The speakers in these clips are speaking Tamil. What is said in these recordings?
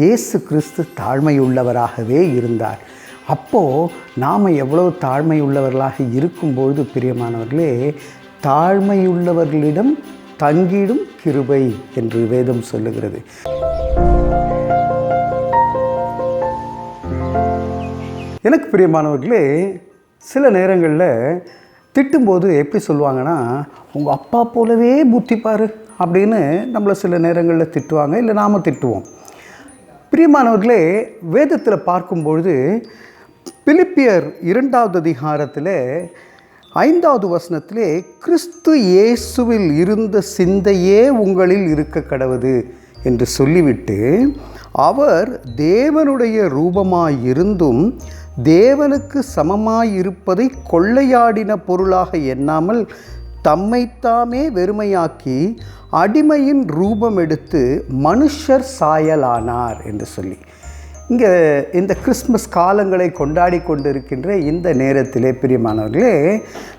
இயேசு கிறிஸ்து தாழ்மையுள்ளவராகவே இருந்தார். அப்போது நாம் எவ்வளோ தாழ்மையுள்ளவர்களாக இருக்கும்பொழுது பிரியமானவர்களே தாழ்மையுள்ளவர்களிடம் தங்கிடும் கிருபை என்று வேதம் சொல்லுகிறது. எனக்கு பிரியமானவர்களே சில நேரங்களில் திட்டும்போது எப்படி சொல்லுவாங்கன்னா உங்கள் அப்பா போலவே புத்திப்பார் அப்படின்னு நம்மளை சில நேரங்களில் திட்டுவாங்க இல்லை நாம் திட்டுவோம். பிரியமானவர்களே வேதத்தில் பார்க்கும்பொழுது பிலிப்பியர் இரண்டாவது அதிகாரத்தில் ஐந்தாவது வசனத்திலே கிறிஸ்து இயேசுவில் இருந்த சிந்தையே உங்களில் இருக்க கடவுது என்று சொல்லிவிட்டு அவர் தேவனுடைய ரூபமாயிருந்தும் தேவனுக்கு சமமாயிருப்பதை கொள்ளையாடின பொருளாக எண்ணாமல் தம்மைத்தாமே வெறுமையாக்கி அடிமையின் ரூபம் எடுத்து மனுஷர் சாயலானார் என்று சொல்லி. இங்கே இந்த கிறிஸ்மஸ் காலங்களை கொண்டாடி கொண்டிருக்கின்ற இந்த நேரத்திலே பிரியமானவர்களே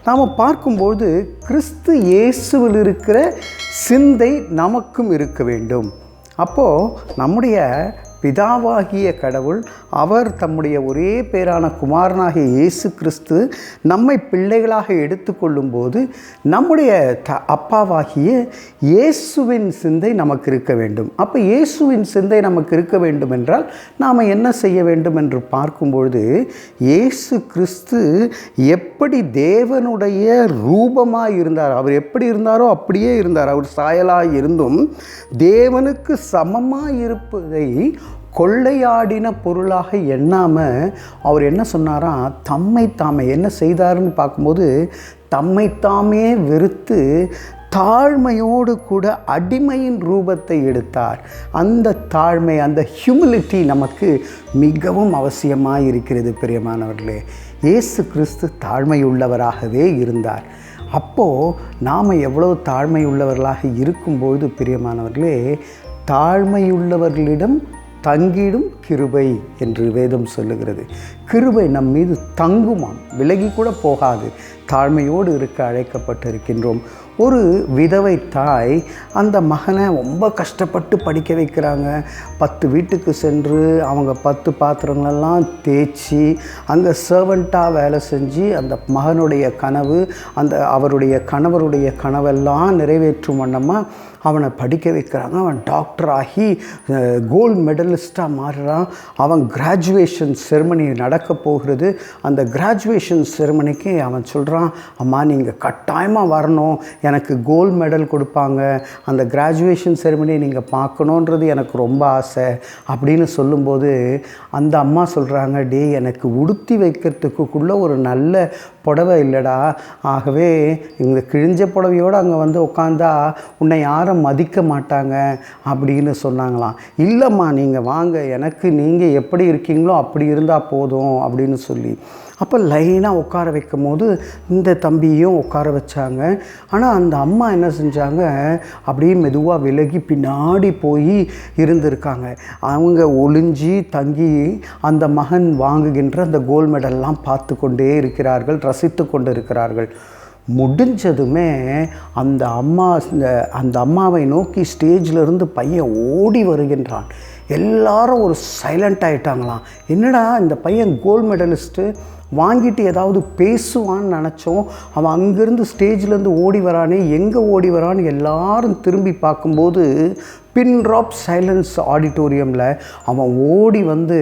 நாம் பார்க்கும்போது கிறிஸ்து இயேசுவில் இருக்கிற சிந்தை நமக்கும் இருக்க வேண்டும். அப்போது நம்முடைய பிதாவாகிய கடவுள் அவர் தம்முடைய ஒரே பேரான குமாரனாகிய இயேசு கிறிஸ்து நம்மை பிள்ளைகளாக எடுத்துக்கொள்ளும்போது நம்முடைய த அப்பாவாகிய இயேசுவின் சிந்தை நமக்கு இருக்க வேண்டும். அப்போ இயேசுவின் சிந்தை நமக்கு இருக்க வேண்டும் என்றால் நாம் என்ன செய்ய வேண்டும் என்று பார்க்கும்பொழுது இயேசு கிறிஸ்து எப்படி தேவனுடைய ரூபமாக இருந்தார் அவர் எப்படி இருந்தாரோ அப்படியே இருந்தார். அவர் சாயலாக இருந்தும் தேவனுக்கு சமமாக இருப்பதை கொள்ளையாடின பொருளாக எண்ணாமல் அவர் என்ன சொன்னாராம் தம்மை தாமே. என்ன செய்தாருன்னு பார்க்கும்போது தம்மை தாமே வெறுத்து தாழ்மையோடு கூட அடிமையின் ரூபத்தை எடுத்தார். அந்த தாழ்மை அந்த ஹியூமிலிட்டி நமக்கு மிகவும் அவசியமாக இருக்கிறது பிரியமானவர்களே. இயேசு கிறிஸ்து தாழ்மையுள்ளவராகவே இருந்தார். அப்போது நாம் எவ்வளோ தாழ்மையுள்ளவர்களாக இருக்கும்பொழுது பிரியமானவர்களே தாழ்மையுள்ளவர்களிடம் தங்கிடும் கிருபை என்று வேதம் சொல்லுகிறது. கிருபை நம் மீது தங்குமாம். விலகி கூட போகாது. தாழ்மையோடு இருக்க அழைக்கப்பட்டிருக்கின்றோம். ஒரு விதவை தாய் அந்த மகனை ரொம்ப கஷ்டப்பட்டு படிக்க வைக்கிறாங்க. பத்து வீட்டுக்கு சென்று அவங்க பத்து பாத்திரங்களெல்லாம் தேய்ச்சி அங்கே சர்வெண்ட்டாக வேலை செஞ்சு அந்த மகனுடைய கனவு அந்த அவருடைய கணவருடைய கனவெல்லாம் நிறைவேற்றும் வண்ணமாக அவனை படிக்க வைக்கிறாங்க. அவன் டாக்டர் ஆகி கோல்டு மெடலிஸ்ட்டாக மாறுறான். அவன் கிராஜுவேஷன் செரமனி நடக்க போகிறது. அந்த கிராஜுவேஷன் செரமனிக்கு அவன் சொல்கிறான் அம்மா நீங்கள் கட்டாயமாக வரணும். எனக்கு கோல்டு மெடல் கொடுப்பாங்க. அந்த கிராஜுவேஷன் செரிமனியை நீங்கள் பார்க்கணுன்றது எனக்கு ரொம்ப ஆசை. அப்படின்னு சொல்லும்போது அந்த அம்மா சொல்கிறாங்க டே எனக்கு உடுத்தி வைக்கிறதுக்குள்ளே ஒரு நல்ல புடவை இல்லைடா. ஆகவே இந்த கிழிஞ்ச புடவையோடு அங்கே வந்து உட்காந்தா உன்னை யாரும் மதிக்க மாட்டாங்க. அப்படின்னு சொன்னாங்களாம். இல்லைம்மா நீங்கள் வாங்க. எனக்கு நீங்கள் எப்படி இருக்கீங்களோ அப்படி இருந்தால் போதும். அப்படின்னு சொல்லி. அப்போ லைனாக உட்கார வைக்கும் போது இந்த தம்பியும் உட்கார வச்சாங்க. ஆனால் அந்த அம்மா என்ன செஞ்சாங்க? அப்படியே மெதுவாக விலகி பின்னாடி போய் இருந்திருக்காங்க. அவங்க ஒளிஞ்சி தங்கி அந்த மகன் வாங்குகின்ற அந்த கோல்டு மெடல்லாம் பார்த்து கொண்டே இருக்கிறார்கள் ரசித்து கொண்டு இருக்கிறார்கள் முடிஞ்சதுமே அந்த அம்மா அந்த அம்மாவை நோக்கி ஸ்டேஜில் இருந்து பையன் ஓடி வருகின்றான். எல்லாரும் ஒரு சைலண்ட் ஆகிட்டாங்களாம் என்னடா இந்த பையன் கோல்டு மெடலிஸ்ட்டு வாங்கிட்டு ஏதாவது பேசுவான்னு நினச்சோம். அவன் அங்கேருந்து ஸ்டேஜ்லேருந்து ஓடி வரானே எங்கே ஓடி வரான்னு எல்லாரும் திரும்பி பார்க்கும்போது பின் ட்ராப் சைலன்ஸ் ஆடிட்டோரியமில் அவன் ஓடி வந்து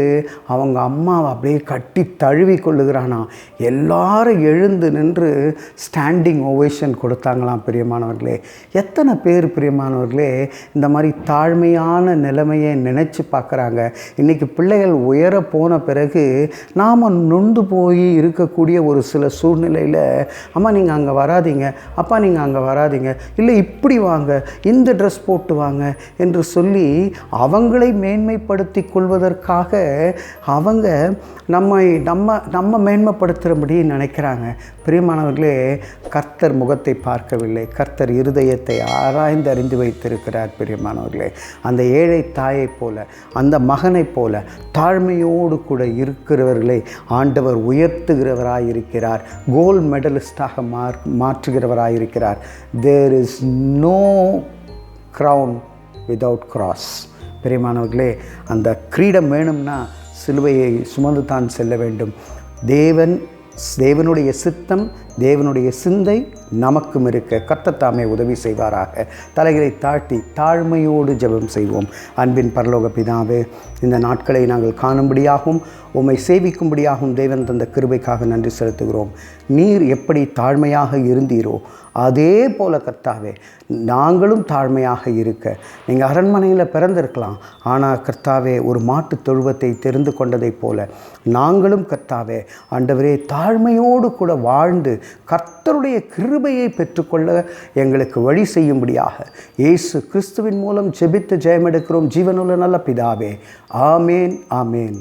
அவங்க அம்மாவை அப்படியே கட்டி தழுவி கொள்ளுகிறானா. எல்லாரும் எழுந்து நின்று ஸ்டாண்டிங் ஓவேஷன் கொடுத்தாங்களாம் பிரியமானவர்களே. எத்தனை பேர் பிரியமானவர்களே இந்த மாதிரி தாழ்மையான நிலைமையை நினச்சி பார்க்குறாங்க. இன்றைக்கி பிள்ளைகள் உயர போன பிறகு நாம் நொந்து போய் இருக்கக்கூடிய ஒரு சில சூழ்நிலையில் அம்மா நீங்கள் அங்கே வராதீங்க. அப்பா நீங்கள் அங்கே வராதீங்க. இல்லை இப்படி வாங்க. இந்த ட்ரெஸ் போட்டு வாங்க. என்று சொல்லி அவங்களை மேன்மைப்படுத்தி கொள்வதற்காக அவங்க நம்மை நம்ம நம்ம மேன்மைப்படுத்துகிறபடி நினைக்கிறாங்க. பிரியமானவர்களே கர்த்தர் முகத்தை பார்க்கவில்லை. கர்த்தர் இருதயத்தை ஆராய்ந்து அறிந்து வைத்திருக்கிறார் பிரியமானவர்களே. அந்த ஏழை தாயைப் போல அந்த மகனைப் போல தாழ்மையோடு கூட இருக்கிறவர்களை ஆண்டவர் உயர்த்துகிறவராயிருக்கிறார். கோல்ட் மெடலிஸ்டாக மாற்றுகிறவராக மாற்றுகிறவராயிருக்கிறார். There is no crown without cross பெரியமானவர்களே அந்த கிரீடம் வேணும்னா சிலுவையை சுமந்து தான் செல்ல வேண்டும். தேவன் தேவனுடைய சித்தம் தேவனுடைய சிந்தை நமக்கும் இருக்க. கர்த்தத்தாமே உதவி செய்வாராக. தலைகளை தாழ்த்தி தாழ்மையோடு ஜெபம் செய்வோம். அன்பின் பரலோக பிதாவே இந்த நாட்களை நாங்கள் காணும்படியாகவும் உம்மை சேவிக்கும்படியாகவும் தேவன் தந்த கிருபைக்காக நன்றி செலுத்துகிறோம். நீர் எப்படி தாழ்மையாக இருந்தீரோ அதே போல கர்த்தாவே நாங்களும் தாழ்மையாக இருக்க. நீங்கள் அரண்மனையில் பிறந்திருக்கலாம். ஆனால் கர்த்தாவே ஒரு மாட்டு தொழுவத்தை தெரிந்து கொண்டதைப் போல நாங்களும் கர்த்தாவே ஆண்டவரே தாழ்மையோடு கூட வாழ்ந்து கர்த்தருடைய கிருபையை பெற்றுக்கொள்ள எங்களுக்கு வழி செய்யும்படியாக இயேசு கிறிஸ்துவின் மூலம் ஜெபித்து ஜெயமெடுக்கிறோம். ஜீவனுள்ள நல்ல பிதாவே. ஆமேன் ஆமேன்.